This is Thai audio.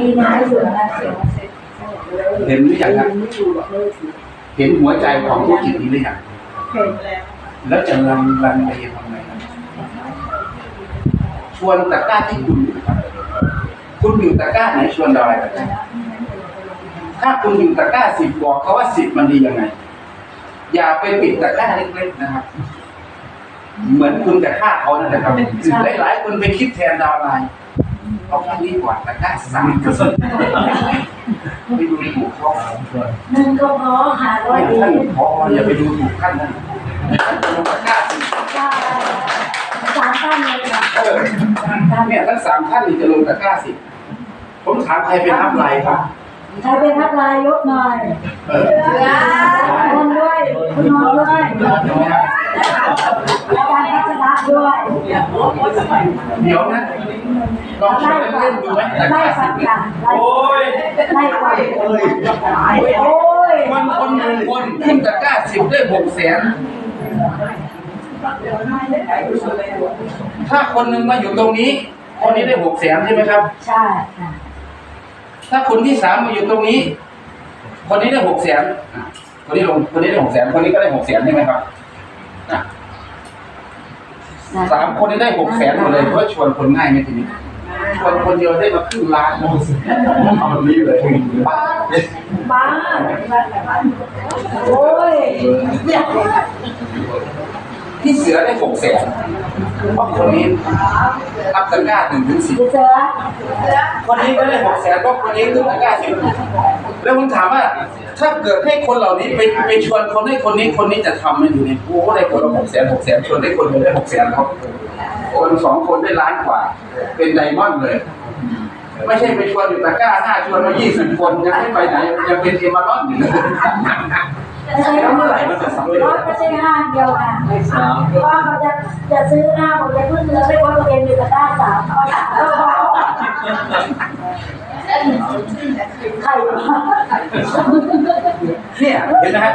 ดีนะไม่อยู่แล้วเสียงเสร็จเห็นหรือยังครับเห็นหัวใจของธุรกิจนี้หรือยังเห็นแล้ว แล้วจะรันรันไปทำไงครับชวนตะกร้าที่คุณอยู่คุณอยู่ตะกร้าไหนชวนดอยตะกร้าถ้าคุณอยู่ตะกร้าสิบบอกเขาว่าสิบมันดียังไง อย่าไปปิดตะกร้าเล็กๆนะครับ เหมือนคุณจะฆ่าเขานั่นแหละครับหลายๆคนไปคิดแทนดาวไลน์เอาแค่นี้กว่าตะกร้าสามเปอร์เซ็นต์ไปดูถูกเขาหนึ่งก็พอหาร้อยดีท่านพออย่าไปดูถูกท่านนะท่านลงตะกร้าสิสามท่านเลยค่ะเออเนี่ยทั้งสามท่านนี่จะลงตะกร้าสิผมถามใครเป็นอัพไลน์ครับใครเป็นทัพลายยกหน่อยเออคนด้วยคุณนอนด้วยอาจารย์พัชระด้วย เดี๋ยวนะลองชวนเล่นดูไหมไล่ร้าฟักันไล่โอ้ยไล่ฟังโอ้ยคนคนหนึ่งคนขึ้นตะกร้าสิบได้หกแสนถ้าคนหนึ่งมาอยู่ตรงนี้ คนนี้ได้หกแสนใช่ไหมครับ ใช่ค่ะถ้าคนที่สามมาอยู่ตรงนี้ คนนี้ได้หกแสนคนนี้ลงคนนี้ได้หกแสนคนนี้ก็ได้หกแสนใช่ไหมครับ สามคนนี้ได้หกแสนหมดเลยเพราะชวนคนง่ายไหมทีนี้ชวนคนเดียวได้มาครึ่งล้านเอาแบบนี้เลยป้าบ้าโอ้ยเนี่ย พี่เสือได้หกแสนเพราะคนนี้อัพตะกร้าหนึ่งถึงสิบเจอคนนี้ก็ได้หกแสนเพราะคนนี้ขึ้นตะกร้าสิบแล้วผมถามว่า ถ้าเกิดให้คนเหล่านี้ไปไปชวนคนให้คนนี้คนนี้จะทำไหมันอยู่ในโอ้ได้คนละหกแสนหกแสนชวนได้คนเดียวได้หกแสนแล้วคนสองคนได้ล้านกว่า เป็นไดมอนด์เลยไม่ใช่ไปชวนอยู่ตะกร้าห้าชวนมายี่สิบคนยังไม่ไปไหนยังเป็นเอมารอนอยู่เลย ไม่ใช่แล้วเมื่อไหร่มันะสำเร็จรถไม่ใช่ห้างเดียวค่ะว่าเขาจะจะซื้อห้าผมจะพื้นเรือไม่ว่าตัวเองมีตะกร้าสามเอาสามก็พอใครเนี่ยเห็นไหมฮะ